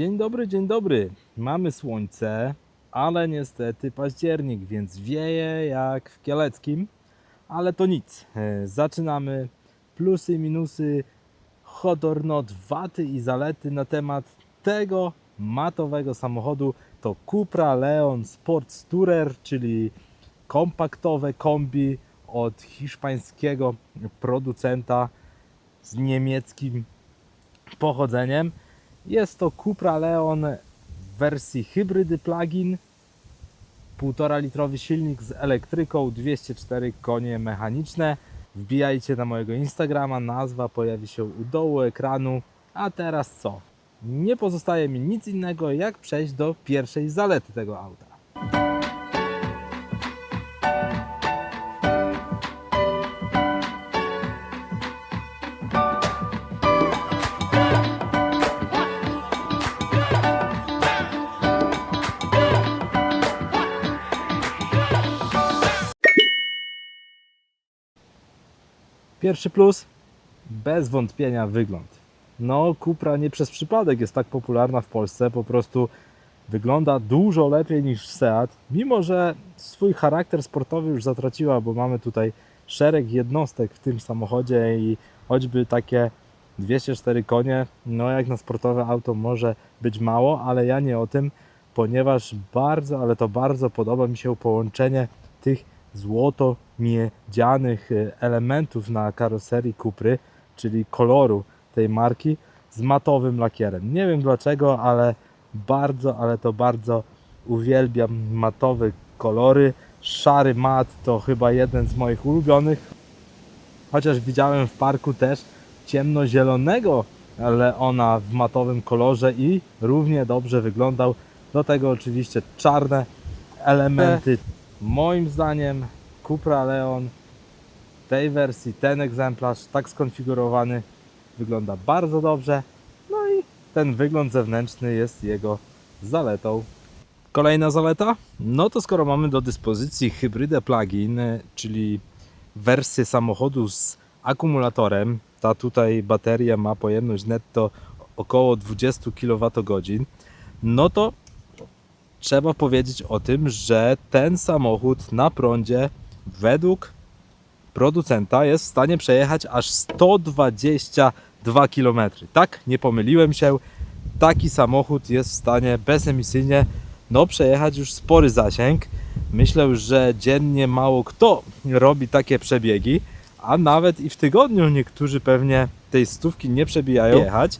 Dzień dobry, dzień dobry. Mamy słońce, ale niestety październik, więc wieje jak w Kieleckim, ale to nic. E, Zaczynamy plusy, minusy, hot or not, waty i zalety na temat tego matowego samochodu. To Cupra Leon Sports Tourer, czyli kompaktowe kombi od hiszpańskiego producenta z niemieckim pochodzeniem. Jest to Cupra Leon w wersji hybrydy plug-in. 1,5 litrowy silnik z elektryką, 204 konie mechaniczne. Wbijajcie na mojego Instagrama, nazwa pojawi się u dołu ekranu. A teraz co? Nie pozostaje mi nic innego jak przejść do pierwszej zalety tego auta. Pierwszy plus, bez wątpienia wygląd. No, Cupra nie przez przypadek jest tak popularna w Polsce, po prostu wygląda dużo lepiej niż Seat, mimo że swój charakter sportowy już zatraciła, bo mamy tutaj szereg jednostek w tym samochodzie i choćby takie 204 konie, no jak na sportowe auto może być mało, ale ja nie o tym, ponieważ bardzo, ale to bardzo podoba mi się połączenie tych złoto-miedzianych e, elementów na karoserii Cupry, czyli koloru tej marki z matowym lakierem. Nie wiem dlaczego, ale bardzo, ale to bardzo uwielbiam matowe kolory. Szary mat to chyba jeden z moich ulubionych. Chociaż widziałem w parku też ciemnozielonego Leona w matowym kolorze i równie dobrze wyglądał. Do tego oczywiście czarne elementy. Moim zdaniem Cupra Leon w tej wersji, ten egzemplarz tak skonfigurowany wygląda bardzo dobrze. No i ten wygląd zewnętrzny jest jego zaletą. Kolejna zaleta? No to skoro mamy do dyspozycji hybrydę plug-in, czyli wersję samochodu z akumulatorem, ta tutaj bateria ma pojemność netto około 20 kWh, no to trzeba powiedzieć o tym, że ten samochód na prądzie według producenta jest w stanie przejechać aż 122 km. Tak, nie pomyliłem się. Taki samochód jest w stanie bezemisyjnie no, przejechać już spory zasięg. Myślę, że dziennie mało kto robi takie przebiegi, a nawet i w tygodniu niektórzy pewnie tej stówki nie przebijają jechać,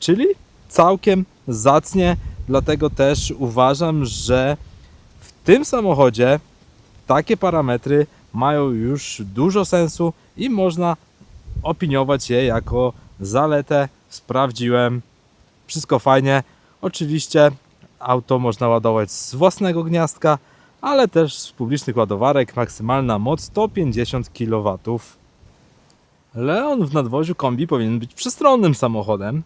czyli całkiem zacnie, dlatego też uważam, że w tym samochodzie takie parametry mają już dużo sensu i można opiniować je jako zaletę. Sprawdziłem, wszystko fajnie. Oczywiście auto można ładować z własnego gniazdka, ale też z publicznych ładowarek. Maksymalna moc 150 kW. Leon w nadwoziu kombi powinien być przestronnym samochodem,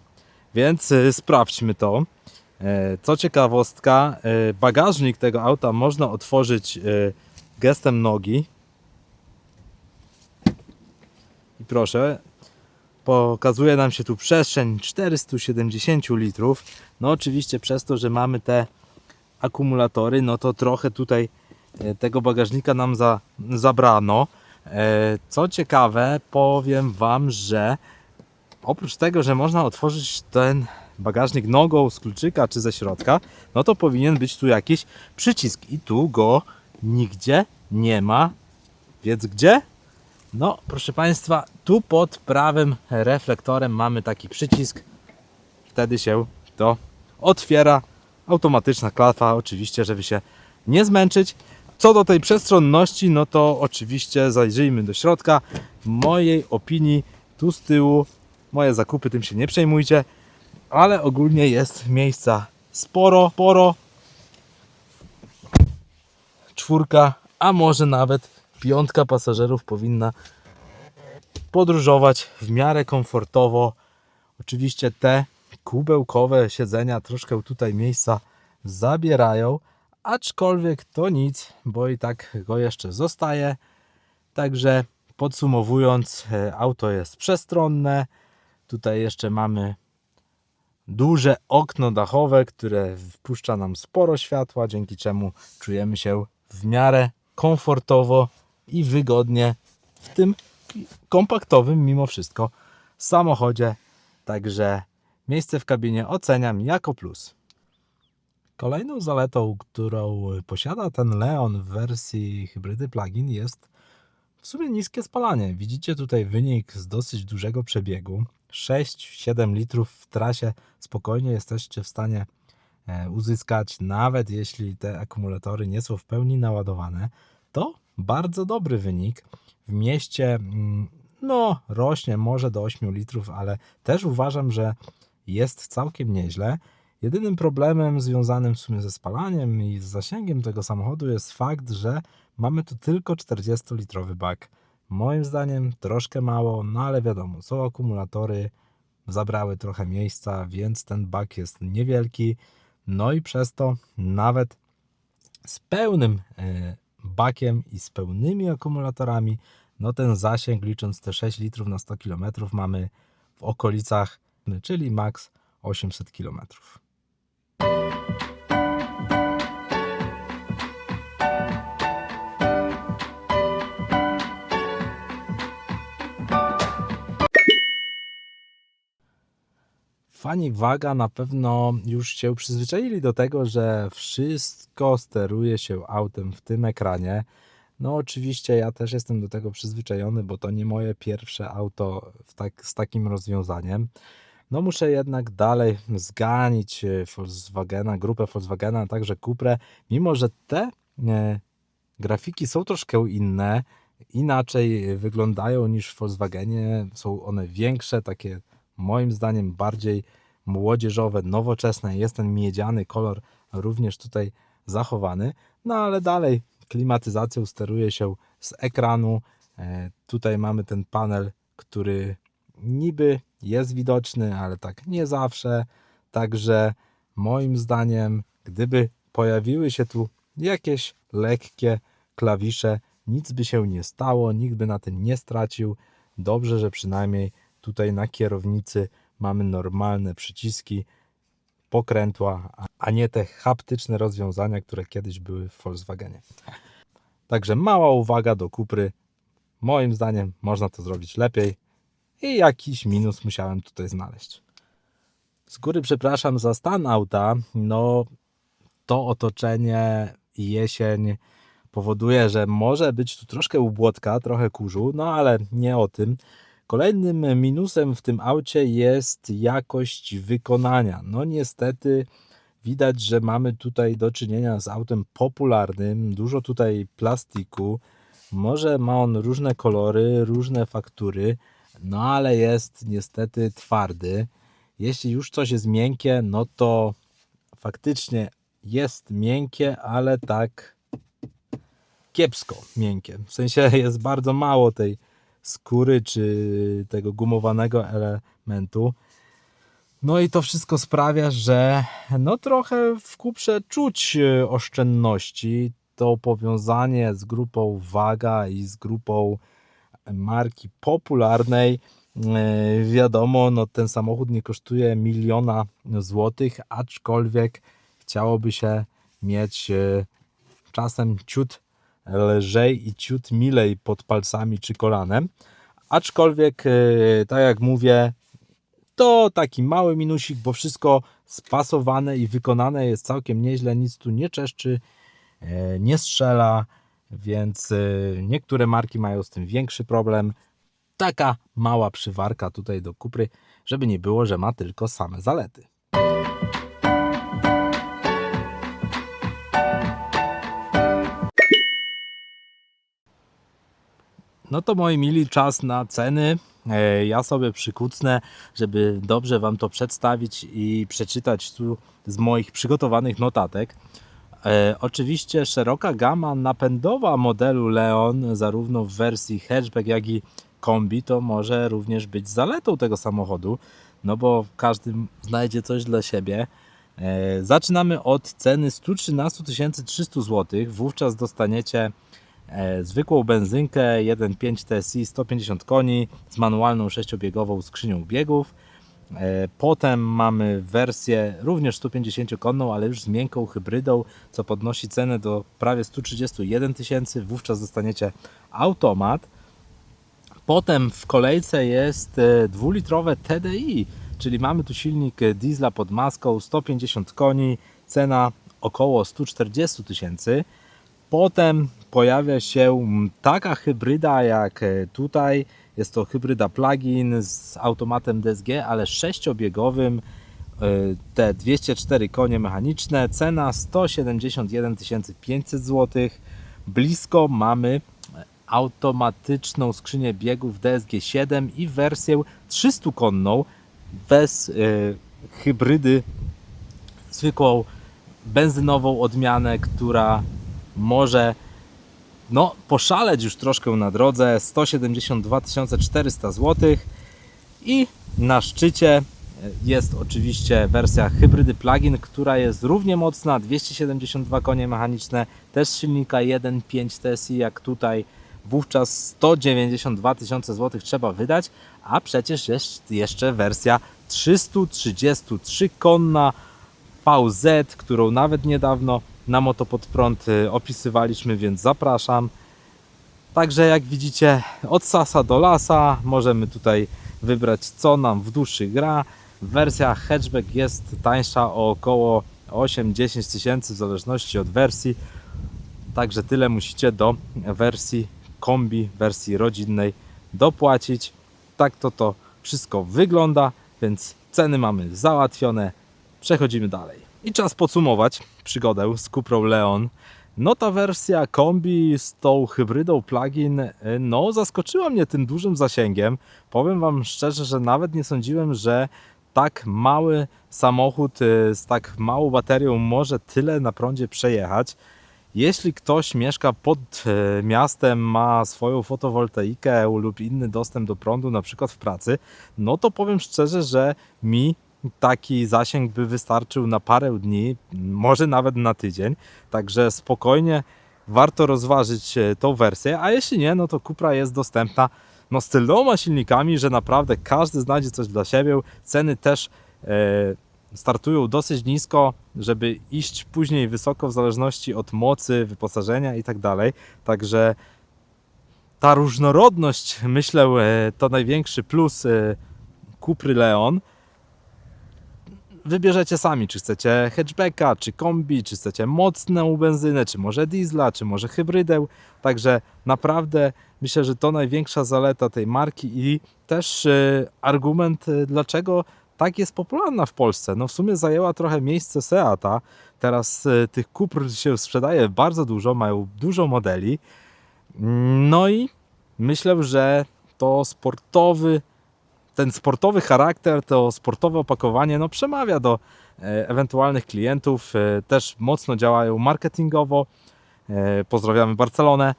więc y, sprawdźmy to. E, Co ciekawostka, e, bagażnik tego auta można otworzyć e, gestem nogi. I proszę, pokazuje nam się tu przestrzeń 470 litrów. No oczywiście przez to, że mamy te akumulatory, no to trochę tutaj e, tego bagażnika nam za, zabrano. E, Co ciekawe, powiem Wam, że oprócz tego, że można otworzyć ten bagażnik nogą z kluczyka czy ze środka, no to powinien być tu jakiś przycisk i tu go nigdzie nie ma. Więc gdzie? No, proszę Państwa, tu pod prawym reflektorem mamy taki przycisk. Wtedy się to otwiera. Automatyczna klawa, oczywiście, żeby się nie zmęczyć. Co do tej przestronności, no to oczywiście zajrzyjmy do środka. W mojej opinii, tu z tyłu, moje zakupy, tym się nie przejmujcie, ale ogólnie jest miejsca sporo, sporo. Czwórka, a może nawet piątka pasażerów powinna podróżować w miarę komfortowo. Oczywiście te kubełkowe siedzenia troszkę tutaj miejsca zabierają, aczkolwiek to nic, bo i tak go jeszcze zostaje. Także podsumowując, e, auto jest przestronne. Tutaj jeszcze mamy duże okno dachowe, które wpuszcza nam sporo światła, dzięki czemu czujemy się w miarę komfortowo i wygodnie w tym kompaktowym mimo wszystko samochodzie. Także miejsce w kabinie oceniam jako plus. Kolejną zaletą, którą posiada ten Leon w wersji hybrydy plug-in jest w sumie niskie spalanie. Widzicie tutaj wynik z dosyć dużego przebiegu. 6-7 litrów w trasie spokojnie jesteście w stanie uzyskać, nawet jeśli te akumulatory nie są w pełni naładowane. To bardzo dobry wynik. W mieście mm, no rośnie może do 8 litrów, ale też uważam, że jest całkiem nieźle. Jedynym problemem związanym w sumie ze spalaniem i z zasięgiem tego samochodu jest fakt, że mamy tu tylko 40-litrowy bak. Moim zdaniem troszkę mało, no ale wiadomo, są akumulatory, zabrały trochę miejsca, więc ten bak jest niewielki. No i przez to nawet z pełnym e, bakiem i z pełnymi akumulatorami, no ten zasięg licząc te 6 litrów na 100 km mamy w okolicach, czyli maks 800 km. Fani Waga na pewno już się przyzwyczaili do tego, że wszystko steruje się autem w tym ekranie. No oczywiście ja też jestem do tego przyzwyczajony, bo to nie moje pierwsze auto tak, z takim rozwiązaniem. No muszę jednak dalej zganić e, Volkswagena, grupę Volkswagena, a także Cuprę, mimo że te e, grafiki są troszkę inne, inaczej wyglądają niż w Volkswagenie, są one większe, takie moim zdaniem bardziej młodzieżowe, nowoczesne. Jest ten miedziany kolor również tutaj zachowany, no ale dalej klimatyzacją steruje się z ekranu. E, Tutaj mamy ten panel, który niby jest widoczny, ale tak nie zawsze. Także moim zdaniem, gdyby pojawiły się tu jakieś lekkie klawisze, nic by się nie stało, nikt by na tym nie stracił. Dobrze, że przynajmniej tutaj na kierownicy mamy normalne przyciski, pokrętła, a- nie te haptyczne rozwiązania, które kiedyś były w Volkswagenie. Także mała uwaga do Kupry. Moim zdaniem można to zrobić lepiej i jakiś minus musiałem tutaj znaleźć. Z góry przepraszam za stan auta. No, to otoczenie i jesień powoduje, że może być tu troszkę ubłotka, trochę kurzu, no ale nie o tym. Kolejnym minusem w tym aucie jest jakość wykonania. No niestety widać, że mamy tutaj do czynienia z autem popularnym, dużo tutaj plastiku. Może ma on różne kolory, różne faktury, no ale jest niestety twardy. Jeśli już coś jest miękkie, no to faktycznie jest miękkie, ale tak kiepsko miękkie. W sensie jest bardzo mało tej skóry czy tego gumowanego elementu. No i to wszystko sprawia, że no trochę w kuprze czuć e, oszczędności. To powiązanie z grupą Waga i z grupą marki popularnej. e, Wiadomo, no ten samochód nie kosztuje miliona złotych, aczkolwiek chciałoby się mieć e, czasem ciut lżej i ciut milej pod palcami czy kolanem. Aczkolwiek, e, tak jak mówię, to taki mały minusik, bo wszystko spasowane i wykonane jest całkiem nieźle, nic tu nie czeszczy, e, nie strzela, więc e, niektóre marki mają z tym większy problem. Taka mała przywarka tutaj do Kupry, żeby nie było, że ma tylko same zalety. No to moi mili, czas na ceny. E, Ja sobie przykucnę, żeby dobrze Wam to przedstawić i przeczytać tu z moich przygotowanych notatek. E, oczywiście szeroka gama napędowa modelu Leon, zarówno w wersji hatchback, jak i kombi, to może również być zaletą tego samochodu, no bo każdy znajdzie coś dla siebie. E, Zaczynamy od ceny 113 300 zł. Wówczas dostaniecie zwykłą benzynkę 1.5 TSI 150 koni z manualną sześciobiegową skrzynią biegów. E, Potem mamy wersję również 150-konną, ale już z miękką hybrydą, co podnosi cenę do prawie 131 tysięcy. Wówczas dostaniecie automat. Potem w kolejce jest e, dwulitrowe TDI, czyli mamy tu silnik e, diesla pod maską, 150 koni, cena około 140 tysięcy. Potem pojawia się taka hybryda jak e, tutaj. Jest to hybryda plug-in z automatem DSG, ale sześciobiegowym. e, Te 204 konie mechaniczne. Cena 171 500 zł. Blisko mamy automatyczną skrzynię biegów DSG-7 i wersję 300-konną bez e, hybrydy, zwykłą benzynową odmianę, która może no, poszaleć już troszkę na drodze. 172 400 zł i na szczycie jest oczywiście wersja hybrydy plug-in, która jest równie mocna, 272 konie mechaniczne, też silnika 1.5 TSI jak tutaj, wówczas 192 tysiące złotych trzeba wydać, a przecież jest jeszcze wersja 333 konna VZ, którą nawet niedawno na Moto pod prąd y, opisywaliśmy, więc zapraszam. Także jak widzicie, od sasa do lasa możemy tutaj wybrać co nam w duszy gra. Wersja hatchback jest tańsza o około 8-10 tysięcy w zależności od wersji. Także tyle musicie do wersji kombi, wersji rodzinnej dopłacić. Tak to to wszystko wygląda, więc ceny mamy załatwione. Przechodzimy dalej. I czas podsumować przygodę z Cuprą Leon. No ta wersja kombi z tą hybrydą plug-in, y, no zaskoczyła mnie tym dużym zasięgiem. Powiem Wam szczerze, że nawet nie sądziłem, że tak mały samochód y, z tak małą baterią może tyle na prądzie przejechać. Jeśli ktoś mieszka pod e, miastem, ma swoją fotowoltaikę lub inny dostęp do prądu, na przykład w pracy, no to powiem szczerze, że mi taki zasięg by wystarczył na parę dni, może nawet na tydzień. Także spokojnie warto rozważyć e, tą wersję, a jeśli nie, no to Cupra jest dostępna no, z tylnoma silnikami, że naprawdę każdy znajdzie coś dla siebie. Ceny też e, startują dosyć nisko, żeby iść później wysoko w zależności od mocy, wyposażenia i tak dalej. Także ta różnorodność, myślę, e, to największy plus Cupry Leon. Wybierzecie sami, czy chcecie hatchbacka, czy kombi, czy chcecie mocną benzynę, czy może diesla, czy może hybrydę. Także naprawdę myślę, że to największa zaleta tej marki i też e, argument, e, dlaczego tak jest popularna w Polsce. No w sumie zajęła trochę miejsce Seata. Teraz e, tych Cupr się sprzedaje bardzo dużo, mają dużo modeli. No i myślę, że to sportowy, ten sportowy charakter, to sportowe opakowanie no, przemawia do e, ewentualnych klientów. E, też mocno działają marketingowo. E, pozdrawiamy Barcelonę.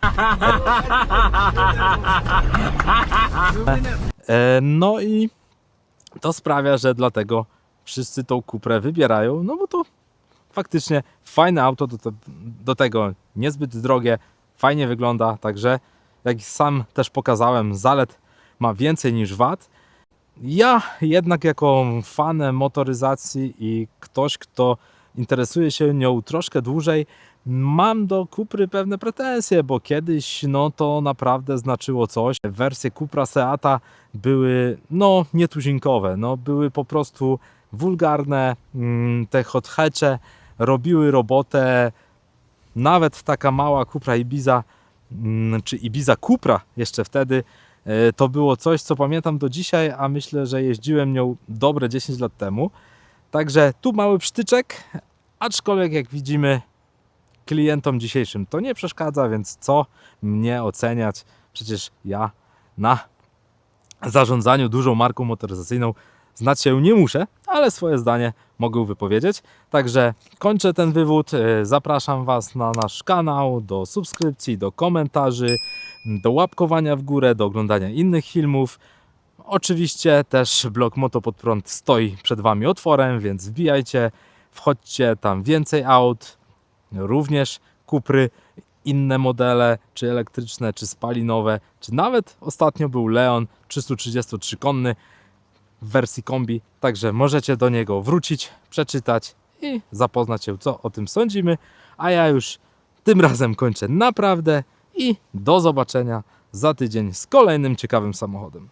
No i to sprawia, że dlatego wszyscy tą Cuprę wybierają, no bo to faktycznie fajne auto, do, do tego niezbyt drogie, fajnie wygląda, także jak sam też pokazałem, zalet ma więcej niż wad. Ja jednak jako fan motoryzacji i ktoś, kto interesuje się nią troszkę dłużej, mam do Kupry pewne pretensje, bo kiedyś no to naprawdę znaczyło coś. Wersje Cupra Seata były no nietuzinkowe, no były po prostu wulgarne, mm, te hot hatche robiły robotę, nawet taka mała Cupra Ibiza, mm, czy Ibiza Cupra jeszcze wtedy, to było coś, co pamiętam do dzisiaj, a myślę, że jeździłem nią dobre 10 lat temu. Także tu mały przytyczek, aczkolwiek jak widzimy klientom dzisiejszym to nie przeszkadza, więc co mnie oceniać? Przecież ja na zarządzaniu dużą marką motoryzacyjną znać się nie muszę, ale swoje zdanie mogę wypowiedzieć. Także kończę ten wywód. E, Zapraszam Was na nasz kanał, do subskrypcji, do komentarzy, do łapkowania w górę, do oglądania innych filmów. Oczywiście też blog Moto pod prąd stoi przed Wami otworem, więc wbijajcie, wchodźcie tam więcej aut, również Kupry, inne modele, czy elektryczne, czy spalinowe, czy nawet ostatnio był Leon 333 konny. W wersji kombi, także możecie do niego wrócić, przeczytać i zapoznać się, co o tym sądzimy. A ja już tym razem kończę naprawdę i do zobaczenia za tydzień z kolejnym ciekawym samochodem.